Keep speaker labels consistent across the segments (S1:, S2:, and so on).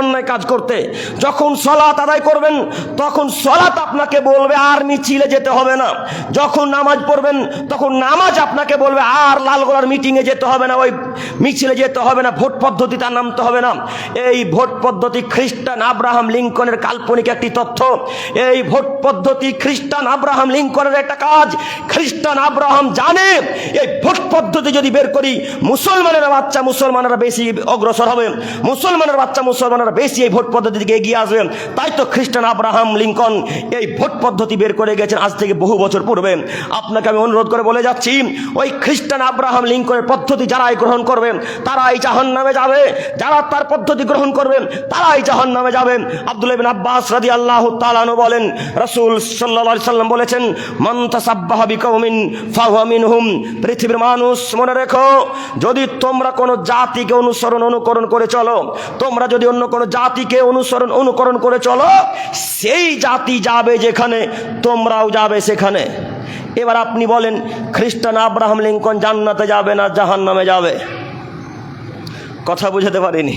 S1: অন্যায় কাজ করতে। যখন সলাত আদায় করবেন, তখন সলাত আপনাকে বলবে, আর মিছিলে যেতে হবে না। যখন নামাজ পড়বেন, তখন নামাজ আপনাকে বলবে, আর লালগোলার মিটিংয়ে যেতে হবে না, ওই মিছিলে যেতে হবে না, ভোট পদ্ধতিতে আর নামতে হবে না। এই ভোট পদ্ধতি খ্রিস্টান আব্রাহাম লিঙ্কনের কাল্পনিক একটি তথ্য। এই ভোট পদ্ধতি খ্রিস্টান আব্রাহাম লিঙ্কনের একটা কাজ। খ্রিস্টান আব্রাহাম জানে, এই ভোট পদ্ধতি যদি বের করি, মুসলমানের বাচ্চা মুসলমানেরা বেশি অগ্রসর হবে। মুসলমানের বাচ্চা মুসলমানেরা বেশি এই ভোট পদ্ধতি থেকে এগিয়ে আসবে তাই তো খ্রিস্টান আব্রাহাম লিঙ্কন এই ভোট পদ্ধতি বের করে গেছেন আজ থেকে বহু বছর পূর্বে। আপনাকে আমি অনুরোধ করে বলে যাচ্ছি, ওই খ্রিস্টান আব্রাহাম লিঙ্কনের পদ্ধতি যারাই গ্রহণ করবে, তারাই জাহান নামে যাবে। যারা তার পদ্ধতি গ্রহণ করবে, তারাই জাহান নামে যাবে। আব্দুল আব্বাস রাদি আল্লাহ তালানু বলেন, রসুল সাল্লা সাল্লাম বলেছেন মন্তাসাব্বাহাবি কৌমিন ফাহুয়ামিন হুম পৃথিবীর মানুষ মনে রেখো, যদি তোমরা কোনো জাতিকে অনুসরণ, অনুকরণ করে চলো, তোমরা যদি অন্য কোনো জাতিকে অনুসরণ, অনুকরণ করে চলো, সেই জাতি যাবে যেখানে, তোমরাও যাবে সেখানে। এবার আপনি বলেন, খ্রিস্টান আব্রাহাম লিঙ্কন জান্নাতে যাবে না জাহান নামে যাবে? কথা বুঝাতে পারিনি।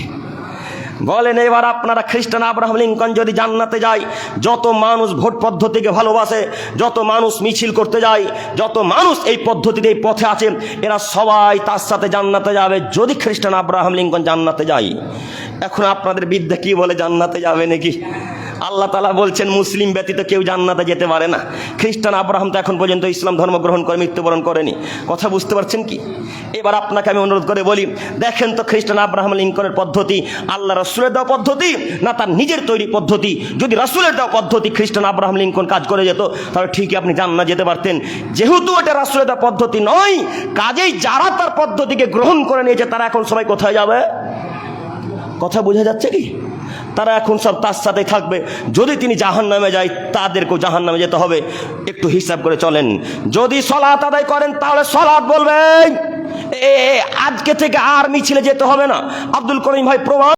S1: বলেন, এবার আপনারা খ্রিস্টান আব্রাহাম লিঙ্কন যদি জান্নাতে যায়, যত মানুষ ভোট পদ্ধতিকে ভালোবাসে, যত মানুষ মিছিল করতে যায়, যত মানুষ এই পদ্ধতিতে এই পথে আছে, এরা সবাই তার সাথে জান্নাতে যাবে। যদি খ্রিস্টান আব্রাহাম লিঙ্কন জান্নাতে যায় এখন আপনাদের বিদ্যা কি বলে, জান্নাতে যাবে নাকি? আল্লাহ তালা বলছেন, মুসলিম ব্যতীত কেউ জান্নাতে যেতে পারে না। খ্রিস্টান আব্রাহাম তো এখন পর্যন্ত ইসলাম ধর্ম গ্রহণ করে, মৃত্যুবরণ করেনি। কথা বুঝতে পারছেন কি? এবার আপনাকে আমি অনুরোধ করে বলি, দেখেন তো খ্রিস্টান আব্রাহাম লিঙ্কনের পদ্ধতি, আল্লাহ রসুলের দেওয়া পদ্ধতি না তার নিজের তৈরি পদ্ধতি? যদি রসুলের দেওয়া পদ্ধতি খ্রিস্টান আব্রাহাম লিঙ্কন কাজ করে যেত, তাহলে ঠিকই আপনি জান্নাত যেতে পারতেন। যেহেতু এটা রাসুলের দেওয়া পদ্ধতি নয়, কাজেই যারা তার পদ্ধতিকে গ্রহণ করে নিয়েছে, তারা এখন সবাই কোথায় যাবে? কথা বোঝা যাচ্ছে কি? তারা এখন সব তার সাথে থাকবে। যদি তিনি জাহান নামে যায়, তাদেরকেও জাহান নামে যেতে হবে। একটু হিসাব করে চলেন। যদি সলাৎ আদায় করেন, তাহলে সলাৎ বলবেন। এ, আজকে থেকে আর মিছিলে যেতে হবে না। আব্দুল করিম ভাই প্রমাণ